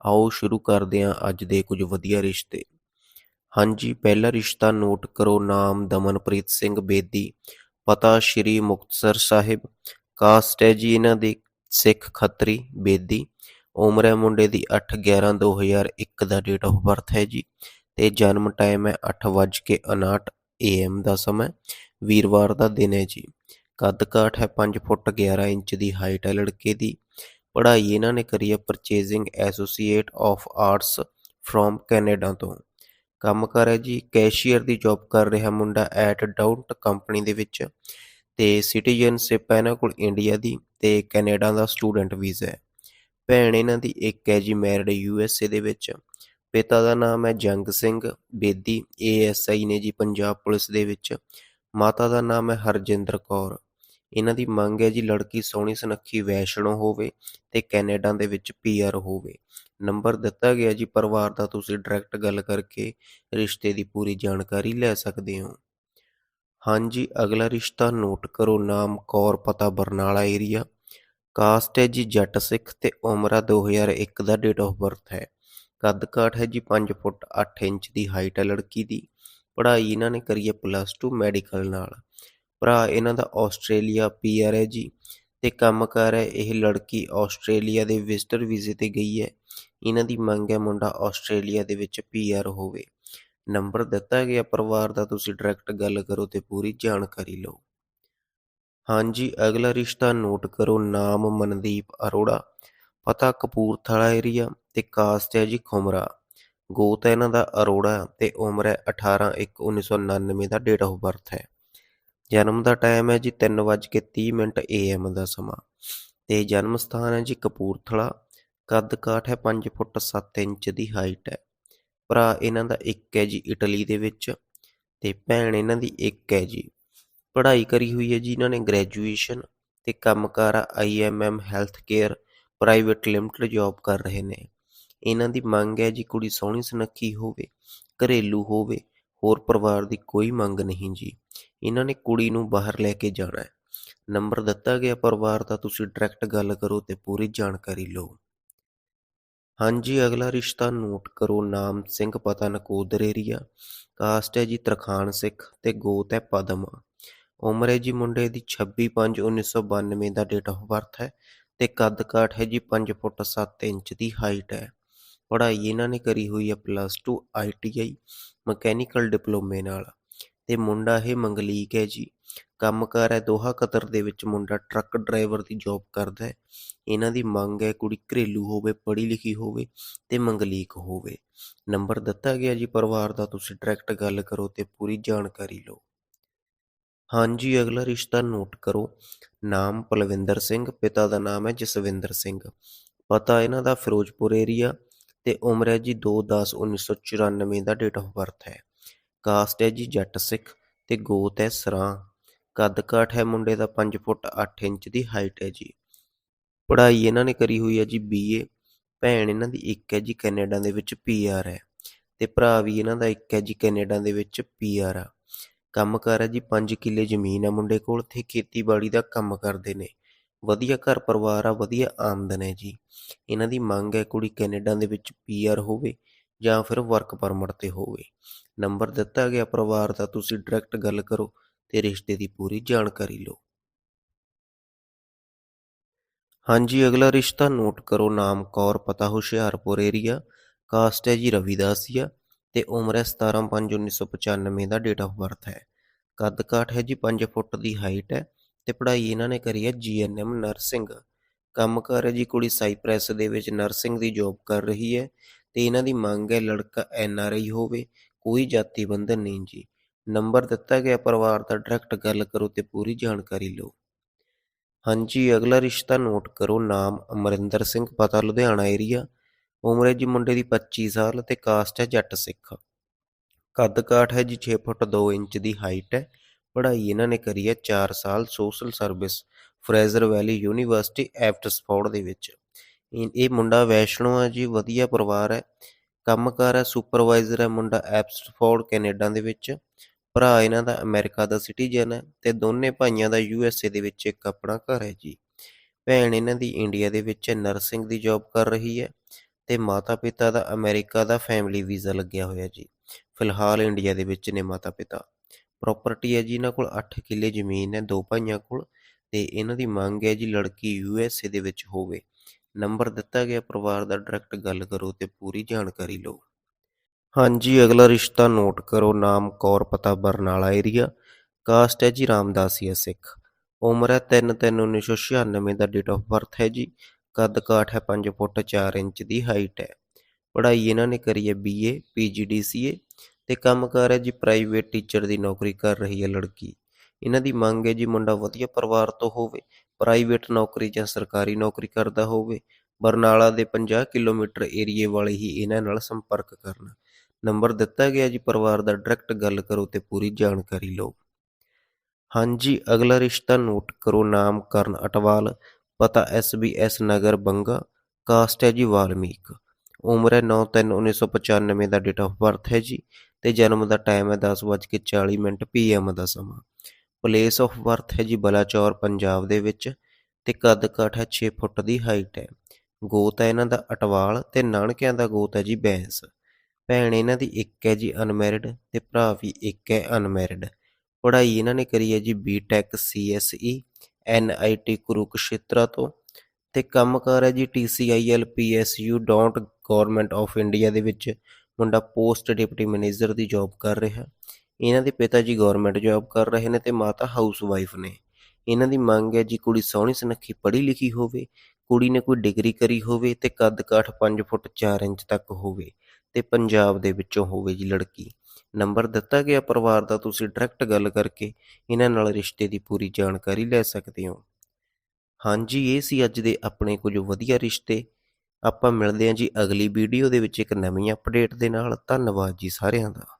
ਆਓ ਸ਼ੁਰੂ ਕਰਦੇ ਹਾਂ ਅੱਜ ਦੇ ਕੁਝ ਵਧੀਆ ਰਿਸ਼ਤੇ। ਹਾਂਜੀ, ਪਹਿਲਾ ਰਿਸ਼ਤਾ ਨੋਟ ਕਰੋ ਨਾਮ ਦਮਨਪ੍ਰੀਤ ਸਿੰਘ ਬੇਦੀ, ਪਤਾ ਸ਼੍ਰੀ ਮੁਕਤਸਰ ਸਾਹਿਬ, ਕਾਸਟ ਹੈ ਜੀ ਇਹਨਾਂ ਦੀ ਸਿੱਖ ਖੱਤਰੀ ਬੇਦੀ, ਉਮਰ ਹੈ ਮੁੰਡੇ ਦੀ 8/11/2001 ਦਾ ਡੇਟ ਆਫ ਬਰਥ ਹੈ ਜੀ, ਤੇ ਜਨਮ ਟਾਈਮ ਹੈ 8:59 AM ਦਾ ਸਮਾਂ ਵੀਰਵਾਰ ਦਾ ਦਿਨ ਹੈ ਜੀ, ਕੱਦ ਕਾਠ ਹੈ 5 ਫੁੱਟ 11 ਇੰਚ ਦੀ ਹਾਈਟ ਹੈ ਲੜਕੇ ਦੀ ਪੜ੍ਹਾਈ ਇਹਨਾਂ ਨੇ ਕਰੀ ਹੈ purchasing associate of arts from Canada ਤੋਂ। ਕੰਮ ਕਰ ਹੈ ਜੀ ਕੈਸ਼ੀਅਰ ਦੀ ਜੌਬ ਕਰ ਰਿਹਾ ਮੁੰਡਾ ਐਟ ਡਾਊਟ ਕੰਪਨੀ ਦੇ ਵਿੱਚ ਤੇ ਸਿਟੀਜ਼ਨਸ਼ਿਪ ਹੈ ਇਹਨਾਂ ਕੋਲ ਇੰਡੀਆ ਦੀ ਤੇ ਕੈਨੇਡਾ ਦਾ ਸਟੂਡੈਂਟ ਵੀਜ਼ਾ ਹੈ। ਭੈਣ ਇਹਨਾਂ ਦੀ ਇੱਕ ਹੈ ਜੀ ਮੈਰਿਡ ਯੂ ਐਸ ਏ ਦੇ ਵਿੱਚ। ਪਿਤਾ ਦਾ ਨਾਮ ਹੈ ਜੰਗ ਸਿੰਘ, ਬੇਦੀ ਏਐਸਆਈ ਨੇ ਜੀ ਪੰਜਾਬ ਪੁਲਿਸ ਦੇ ਵਿੱਚ। ਮਾਤਾ ਦਾ ਨਾਮ ਹੈ ਹਰਜਿੰਦਰ ਕੌਰ। ਇਹਨਾਂ ਦੀ ਮੰਗ ਹੈ ਜੀ ਲੜਕੀ ਸੋਹਣੀ ਸੁਨੱਖੀ ਵੈਸ਼ਨੋ ਹੋਵੇ ਤੇ ਕੈਨੇਡਾ ਦੇ ਵਿੱਚ ਪੀਆਰ ਹੋਵੇ। ਨੰਬਰ ਦਿੱਤਾ ਗਿਆ ਜੀ, ਪਰਿਵਾਰ ਦਾ ਤੁਸੀਂ ਡਾਇਰੈਕਟ ਗੱਲ ਕਰਕੇ ਰਿਸ਼ਤੇ ਦੀ ਪੂਰੀ ਜਾਣਕਾਰੀ ਲੈ ਸਕਦੇ ਹੋ। ਹਾਂਜੀ, ਅਗਲਾ ਰਿਸ਼ਤਾ ਨੋਟ ਕਰੋ, ਨਾਮ ਕੌਰ, ਪਤਾ ਬਰਨਾਲਾ ਏਰੀਆ ਕਾਸਟ ਹੈ ਜੀ ਜੱਟ ਸਿੱਖ ਤੇ ਉਮਰ ਹੈ 2001 ਦਾ ਡੇਟ ਆਫ ਬਰਥ ਹੈ। ਕੱਦ ਕਾਠ ਹੈ ਜੀ 5 ਫੁੱਟ 8 ਇੰਚ ਦੀ ਹਾਈਟ ਹੈ ਲੜਕੀ ਦੀ। ਪੜ੍ਹਾਈ ਇਹਨਾਂ ਨੇ ਕਰੀ ਹੈ ਪਲੱਸ 2 ਮੈਡੀਕਲ ਨਾਲ। ਭਰਾ, ਇਹਨਾਂ ਦਾ ਆਸਟ੍ਰੇਲੀਆ ਪੀਆਰ ਹੈ ਜੀ ਤੇ ਕੰਮ ਕਰ ਹੈ ਇਹ ਲੜਕੀ ਆਸਟ੍ਰੇਲੀਆ ਦੇ ਵਿਜ਼ਟਰ ਵੀਜ਼ੇ ਤੇ ਗਈ ਹੈ। ਇਹਨਾਂ ਦੀ ਮੰਗ ਹੈ ਮੁੰਡਾ ਆਸਟ੍ਰੇਲੀਆ ਦੇ ਵਿੱਚ ਪੀਆਰ ਹੋਵੇ। ਨੰਬਰ ਦਿੱਤਾ ਗਿਆ ਪਰਿਵਾਰ ਦਾ, ਤੁਸੀਂ ਡਾਇਰੈਕਟ ਗੱਲ ਕਰੋ ਤੇ ਪੂਰੀ ਜਾਣਕਾਰੀ ਲਓ। ਹਾਂਜੀ, ਅਗਲਾ ਰਿਸ਼ਤਾ ਨੋਟ ਕਰੋ, ਨਾਮ ਮਨਦੀਪ ਅਰੋੜਾ। ਪਤਾ ਕਪੂਰਥਲਾ ਏਰੀਆ ਤੇ ਕਾਸਟ ਹੈ ਜੀ ਖੁਮਰਾ। ਗੋਤ ਹੈ ਇਹਨਾਂ ਦਾ ਅਰੋੜਾ ਤੇ ਉਮਰ ਹੈ 18 1 1999 ਦਾ ਡੇਟ ਆਫ ਬਰਥ ਹੈ। ਜਨਮ ਦਾ ਟਾਈਮ ਹੈ ਜੀ 3:30 ਮਿੰਟ ਏਐਮ ਦਾ ਸਮਾਂ। ਤੇ ਜਨਮ ਸਥਾਨ ਹੈ ਜੀ ਕਪੂਰਥਲਾ। ਕੱਦ ਕਾਠ ਹੈ 5 ਫੁੱਟ 7 ਇੰਚ ਦੀ ਹਾਈਟ ਹੈ। ਭਰਾ ਇਹਨਾਂ ਦਾ ਇੱਕ ਹੈ ਜੀ ਇਟਲੀ ਦੇ ਵਿੱਚ ਤੇ ਭੈਣ ਇਹਨਾਂ ਦੀ ਇੱਕ ਹੈ ਜੀ। ਪੜ੍ਹਾਈ ਕਰੀ ਹੋਈ ਹੈ ਜੀ ਇਹਨਾਂ ਨੇ ਗ੍ਰੈਜੂਏਸ਼ਨ ਤੇ ਕੰਮਕਾਰ IMM health care private limited job ਕਰ ਰਹੇ ਨੇ। ਇਹਨਾਂ ਦੀ ਮੰਗ ਹੈ ਜੀ ਕੁੜੀ ਸੋਹਣੀ ਸੁਨੱਖੀ ਹੋਵੇ, ਘਰੇਲੂ ਹੋਵੇ ਹੋਰ ਪਰਿਵਾਰ ਦੀ ਕੋਈ ਮੰਗ ਨਹੀਂ ਜੀ। ਇਹਨਾਂ ਨੇ ਕੁੜੀ ਨੂੰ ਬਾਹਰ ਲੈ ਕੇ ਜਾਣਾ ਹੈ। ਨੰਬਰ ਦਿੱਤਾ ਗਿਆ ਪਰਿਵਾਰ ਦਾ, ਤੁਸੀਂ ਡਾਇਰੈਕਟ ਗੱਲ ਕਰੋ ਤੇ ਪੂਰੀ ਜਾਣਕਾਰੀ ਲਓ। ਹਾਂਜੀ, ਅਗਲਾ ਰਿਸ਼ਤਾ ਨੋਟ ਕਰੋ। ਨਾਮ ਸਿੰਘ, ਪਤਾ ਨਕੋਦਰ ਏਰੀਆ ਕਾਸਟ ਹੈ ਜੀ ਤਰਖਾਨ ਸਿੱਖ ਤੇ ਗੋਤ ਹੈ ਪਦਮਾ। ਉਮਰ ਹੈ ਜੀ ਮੁੰਡੇ ਦੀ 26/5/1992 ਦਾ ਡੇਟ ਆਫ ਬਰਥ ਹੈ ਤੇ ਕੱਦ ਕਾਠ ਹੈ ਜੀ 5 ਫੁੱਟ 7 ਇੰਚ ਦੀ ਹਾਈਟ ਹੈ। ਪੜ੍ਹਾਈ ਇਹਨਾਂ ਨੇ ਕਰੀ ਹੋਈ ਹੈ ਪਲੱਸ 2 ਆਈਟੀਆਈ ਮਕੈਨੀਕਲ ਡਿਪਲੋਮੇ ਨਾਲ ਤੇ ਮੁੰਡਾ ਇਹ ਮੰਗਲੀਕ ਹੈ ਜੀ। ਕੰਮਕਾਰ ਹੈ, ਦੋਹਾ ਕਤਰ ਦੇ ਵਿੱਚ ਮੁੰਡਾ ਟਰੱਕ ਡਰਾਈਵਰ ਦੀ ਜੌਬ ਕਰਦਾ ਹੈ। ਇਹਨਾਂ ਦੀ ਮੰਗ ਹੈ ਕੁੜੀ ਘਰੇਲੂ ਹੋਵੇ, ਪੜ੍ਹੀ ਲਿਖੀ ਹੋਵੇ ਤੇ ਮੰਗਲੀਕ ਹੋਵੇ। ਨੰਬਰ ਦਿੱਤਾ ਗਿਆ ਜੀ ਪਰਿਵਾਰ ਦਾ, ਤੁਸੀਂ ਡਾਇਰੈਕਟ ਗੱਲ ਕਰੋ ਤੇ ਪੂਰੀ ਜਾਣਕਾਰੀ ਲਓ। ਹਾਂਜੀ, ਅਗਲਾ ਰਿਸ਼ਤਾ ਨੋਟ ਕਰੋ। ਨਾਮ ਪਲਵਿੰਦਰ ਸਿੰਘ, ਪਿਤਾ ਦਾ ਨਾਮ ਹੈ ਜਸਵਿੰਦਰ ਸਿੰਘ। ਪਤਾ ਇਹਨਾਂ ਦਾ ਫਿਰੋਜ਼ਪੁਰ ਏਰੀਆ ਤੇ ਉਮਰ ਹੈ ਜੀ 2/10/1994 ਦਾ ਡੇਟ ਆਫ ਬਰਥ ਹੈ। ਕਾਸਟ ਹੈ ਜੀ ਜੱਟ ਸਿੱਖ ਤੇ ਗੋਤ ਹੈ ਸਰਾਂ। ਕੱਦ ਕਾਠ ਹੈ ਮੁੰਡੇ ਦਾ 5 ਫੁੱਟ 8 ਇੰਚ ਦੀ ਹਾਈਟ ਹੈ ਜੀ। ਪੜ੍ਹਾਈ ਇਹਨਾਂ ਨੇ ਕਰੀ ਹੋਈ ਹੈ ਜੀ ਬੀਏ ਭੈਣ ਇਹਨਾਂ ਦੀ ਇੱਕ ਹੈ ਜੀ ਕੈਨੇਡਾ ਦੇ ਵਿੱਚ ਪੀਆਰ ਹੈ ਤੇ ਭਰਾ ਵੀ ਇਹਨਾਂ ਦਾ ਇੱਕ ਹੈ ਜੀ ਕੈਨੇਡਾ ਦੇ ਵਿੱਚ ਪੀਆਰ ਆ। ਕੰਮ ਕਰ ਹੈ ਜੀ 5 ਕਿੱਲੇ ਜ਼ਮੀਨ ਆ ਮੁੰਡੇ ਕੋਲ ਤੇ ਖੇਤੀਬਾੜੀ ਦਾ ਕੰਮ ਕਰਦੇ ਨੇ। ਵਧੀਆ ਘਰ ਪਰਿਵਾਰ ਆ, ਵਧੀਆ ਆਮਦਨ ਹੈ ਜੀ। ਇਹਨਾਂ ਦੀ ਮੰਗ ਹੈ ਕੁੜੀ ਕੈਨੇਡਾ ਦੇ ਵਿੱਚ ਪੀਆਰ ਹੋਵੇ ਜਾਂ ਫਿਰ ਵਰਕ ਪਰਮਿਟ ਤੇ ਹੋਵੇ। ਨੰਬਰ ਦਿੱਤਾ ਗਿਆ ਪਰਿਵਾਰ ਦਾ, ਤੁਸੀਂ ਡਾਇਰੈਕਟ ਗੱਲ ਕਰੋ ਤੇ ਰਿਸ਼ਤੇ ਦੀ ਪੂਰੀ ਜਾਣਕਾਰੀ ਲਓ। ਹਾਂਜੀ, ਅਗਲਾ ਰਿਸ਼ਤਾ ਨੋਟ ਕਰੋ, ਨਾਮ ਕੌਰ, ਪਤਾ ਹੁਸ਼ਿਆਰਪੁਰ ਏਰੀਆ ਕਾਸਟ ਹੈ ਜੀ ਰਵਿਦਾਸੀਆ ਤੇ ਉਮਰ ਹੈ 17/5/1995 ਦਾ ਡੇਟ ਆਫ ਬਰਥ ਹੈ। ਕੱਦ ਕਾਠ ਹੈ ਜੀ 5 ਫੁੱਟ ਦੀ ਹਾਈਟ ਹੈ ਤੇ ਪੜ੍ਹਾਈ ਇਹਨਾਂ ਨੇ ਕਰੀ ਹੈ ਜੀਐਨਐਮ ਨਰਸਿੰਗ ਕੰਮ ਕਰ ਹੈ ਜੀ ਕੁੜੀ ਸਾਈਪ੍ਰੈਸ ਦੇ ਵਿੱਚ ਨਰਸਿੰਗ ਦੀ ਜੌਬ ਕਰ ਰਹੀ ਹੈ ਤੇ ਇਹਨਾਂ ਦੀ ਮੰਗ ਹੈ ਲੜਕਾ ਐਨਆਰਆਈ ਹੋਵੇ, ਕੋਈ ਜਾਤੀ ਬੰਧਨ ਨਹੀਂ ਜੀ। ਨੰਬਰ ਦਿੱਤਾ ਗਿਆ, ਪਰਿਵਾਰ ਦਾ ਡਾਇਰੈਕਟ ਗੱਲ ਕਰੋ ਤੇ ਪੂਰੀ ਜਾਣਕਾਰੀ ਲਓ। ਹਾਂਜੀ, ਅਗਲਾ ਰਿਸ਼ਤਾ ਨੋਟ ਕਰੋ, ਨਾਮ ਅਮਰਿੰਦਰ ਸਿੰਘ, ਪਤਾ ਲੁਧਿਆਣਾ ਏਰੀਆ ਉਮਰ ਹੈ ਜੀ ਮੁੰਡੇ ਦੀ 25 ਸਾਲ ਤੇ ਕਾਸਟ ਹੈ ਜੱਟ ਸਿੱਖ। ਕੱਦ ਕਾਠ ਹੈ ਜੀ 6 ਫੁੱਟ 2 ਇੰਚ ਦੀ ਹਾਈਟ ਹੈ। ਪੜ੍ਹਾਈ ਇਹਨਾਂ ਨੇ ਕਰੀ ਹੈ 4 ਸਾਲ social service Fraser Valley University Abbotsford ਦੇ ਵਿੱਚ। ਇਹ ਇਹ ਮੁੰਡਾ ਵੈਸ਼ਨੋ ਹੈ ਜੀ, ਵਧੀਆ ਪਰਿਵਾਰ ਹੈ। ਕੰਮਕਾਰ ਹੈ ਸੁਪਰਵਾਈਜ਼ਰ ਹੈ ਮੁੰਡਾ ਐਫਟਸਫੋਰਡ ਕੈਨੇਡਾ ਦੇ ਵਿੱਚ। ਭਰਾ ਇਹਨਾਂ ਦਾ ਅਮਰੀਕਾ ਦਾ ਸਿਟੀਜ਼ਨ ਹੈ ਤੇ ਦੋਨੇ ਭਾਈਆਂ ਦਾ ਯੂ ਐੱਸ ਏ ਦੇ ਵਿੱਚ ਇੱਕ ਆਪਣਾ ਘਰ ਹੈ ਜੀ। ਭੈਣ ਇਹਨਾਂ ਦੀ ਇੰਡੀਆ ਦੇ ਵਿੱਚ ਨਰਸਿੰਗ ਦੀ ਜੌਬ ਕਰ ਰਹੀ ਹੈ ਤੇ ਮਾਤਾ ਪਿਤਾ ਦਾ ਅਮਰੀਕਾ ਦਾ ਫੈਮਿਲੀ ਵੀਜ਼ਾ ਲੱਗਿਆ ਹੋਇਆ ਜੀ। ਫਿਲਹਾਲ ਇੰਡੀਆ ਦੇ ਵਿੱਚ ਨੇ ਮਾਤਾ ਪਿਤਾ ਪ੍ਰਾਪਰਟੀ ਹੈ ਜੀ, ਇਹਨਾਂ ਕੋਲ 8 ਕਿੱਲੇ ਜ਼ਮੀਨ ਹੈ, ਦੋ ਭਾਈਆਂ ਕੋਲ, ਤੇ ਇਹਨਾਂ ਦੀ ਮੰਗ ਹੈ ਜੀ ਲੜਕੀ ਯੂ ਐੱਸ ਏ ਦੇ ਵਿੱਚ ਹੋਵੇ। ਨੰਬਰ ਦਿੱਤਾ ਗਿਆ, ਪਰਿਵਾਰ ਦਾ ਡਾਇਰੈਕਟ ਗੱਲ ਕਰੋ ਤੇ ਪੂਰੀ ਜਾਣਕਾਰੀ ਲਓ। ਹਾਂਜੀ, ਅਗਲਾ ਰਿਸ਼ਤਾ ਨੋਟ ਕਰੋ, ਨਾਮ ਕੌਰ ਪਤਾ ਬਰਨਾਲਾ ਏਰੀਆ ਕਾਸਟ ਹੈ ਜੀ ਰਾਮਦਾਸੀਆ ਸਿੱਖ। ਉਮਰ ਹੈ 3/3/1996 ਦਾ ਡੇਟ ਆਫ ਬਰਥ ਹੈ ਜੀ, ਕੱਦ ਕਾਠ ਹੈ 5 ਫੁੱਟ 4 ਇੰਚ ਦੀ ਹਾਈਟ ਹੈ। ਪੜ੍ਹਾਈ ਇਹਨਾਂ ਨੇ ਕਰੀ ਹੈ ਬੀਏ ਪੀਜੀਡੀਸੀਏ ਤੇ ਕੰਮਕਾਰ ਹੈ ਜੀ ਪ੍ਰਾਈਵੇਟ ਟੀਚਰ ਦੀ ਨੌਕਰੀ ਕਰ ਰਹੀ ਹੈ ਲੜਕੀ। ਇਹਨਾਂ ਦੀ ਮੰਗ ਹੈ ਜੀ ਮੁੰਡਾ ਵਧੀਆ ਪਰਿਵਾਰ ਤੋਂ ਹੋਵੇ ਪ੍ਰਾਈਵੇਟ ਨੌਕਰੀ ਜਾਂ ਸਰਕਾਰੀ ਨੌਕਰੀ ਕਰਦਾ ਹੋਵੇ, ਬਰਨਾਲਾ ਦੇ 50 ਕਿਲੋਮੀਟਰ ਏਰੀਏ ਵਾਲੇ ਹੀ ਇਹਨਾਂ ਨਾਲ ਸੰਪਰਕ ਕਰਨਾ। ਨੰਬਰ ਦਿੱਤਾ ਗਿਆ ਜੀ ਪਰਿਵਾਰ ਦਾ ਡਾਇਰੈਕਟ ਗੱਲ ਕਰੋ ਤੇ ਪੂਰੀ ਜਾਣਕਾਰੀ ਲਓ। ਹਾਂਜੀ, ਅਗਲਾ ਰਿਸ਼ਤਾ ਨੋਟ ਕਰੋ ਨਾਮ ਕਰਨ ਅਟਵਾਲ, ਪਤਾ ਐਸ ਨਗਰ, ਬੰਗਾ ਕਾਸਟ ਹੈ ਜੀ ਵਾਲਮੀਕ। ਉਮਰ ਹੈ 9/3/1995 ਦਾ ਡੇਟ ਆਫ ਬਰਥ ਹੈ ਜੀ ਤੇ ਜਨਮ ਦਾ ਟਾਈਮ ਹੈ 10:40 ਮਿੰਟ ਪੀਐਮ ਦਾ ਸਮਾਂ। ਪਲੇਸ ਆਫ ਬਰਥ ਹੈ ਜੀ ਬਲਾਚੌਰ, ਪੰਜਾਬ ਦੇ ਵਿੱਚ ਤੇ ਕੱਦ ਕਾਠ ਹੈ 6 ਫੁੱਟ ਦੀ ਹਾਈਟ ਹੈ। ਗੋਤ ਹੈ ਇਹਨਾਂ ਦਾ ਅਟਵਾਲ ਤੇ ਨਾਨਕਿਆਂ ਦਾ ਗੋਤ ਹੈ ਜੀ ਬੈਂਸ। ਭੈਣ ਇਹਨਾਂ ਦੀ ਇੱਕ ਹੈ ਜੀ ਅਨਮੈਰਿਡ ਤੇ ਭਰਾ ਵੀ ਇੱਕ ਹੈ ਅਨਮੈਰਿਡ ਪੜ੍ਹਾਈ ਇਹਨਾਂ ਨੇ ਕਰੀ ਹੈ ਜੀ ਬੀਟੈਕ ਸੀਐਸਈ ਐਨਆਈਟੀ ਕੁਰੂਕਸ਼ੇਤਰਾ ਤੋਂ ਤੇ ਕੰਮਕਾਰ ਹੈ ਜੀ TCIL PSU don't government of India ਦੇ ਵਿੱਚ ਮੁੰਡਾ ਪੋਸਟ ਡਿਪਟੀ ਮੈਨੇਜਰ ਦੀ ਜੌਬ ਕਰ ਰਿਹਾ। ਇਹਨਾਂ ਦੇ ਪਿਤਾ ਜੀ ਗਵਰਨਮੈਂਟ ਜੌਬ ਕਰ ਰਹੇ ਨੇ ਤੇ ਮਾਤਾ ਹਾਊਸ ਵਾਈਫ ਨੇ। ਇਹਨਾਂ ਦੀ ਮੰਗ ਹੈ ਜੀ ਕੁੜੀ ਸੋਹਣੀ ਸੁਨੱਖੀ ਪੜ੍ਹੀ ਲਿਖੀ ਹੋਵੇ, ਕੁੜੀ ਨੇ ਕੋਈ ਡਿਗਰੀ ਕਰੀ ਹੋਵੇ ਤੇ ਕੱਦ ਕਾਠ 5 ਫੁੱਟ 4 ਇੰਚ ਤੱਕ ਹੋਵੇ ਤੇ ਪੰਜਾਬ ਦੇ ਵਿੱਚੋਂ ਹੋਵੇ ਜੀ ਲੜਕੀ। ਨੰਬਰ ਦਿੱਤਾ ਗਿਆ ਪਰਿਵਾਰ ਦਾ, ਤੁਸੀਂ ਡਾਇਰੈਕਟ ਗੱਲ ਕਰਕੇ ਇਹਨਾਂ ਨਾਲ ਰਿਸ਼ਤੇ ਦੀ ਪੂਰੀ ਜਾਣਕਾਰੀ ਲੈ ਸਕਦੇ ਹੋ। ਹਾਂਜੀ, ਇਹ ਸੀ ਅੱਜ ਦੇ ਆਪਣੇ ਕੁਝ ਵਧੀਆ ਰਿਸ਼ਤੇ। ਆਪਾਂ ਮਿਲਦੇ ਹਾਂ ਜੀ ਅਗਲੀ ਵੀਡੀਓ ਦੇ ਵਿੱਚ ਇੱਕ ਨਵੀਂ ਅਪਡੇਟ ਦੇ ਨਾਲ। ਧੰਨਵਾਦ ਜੀ ਸਾਰਿਆਂ ਦਾ।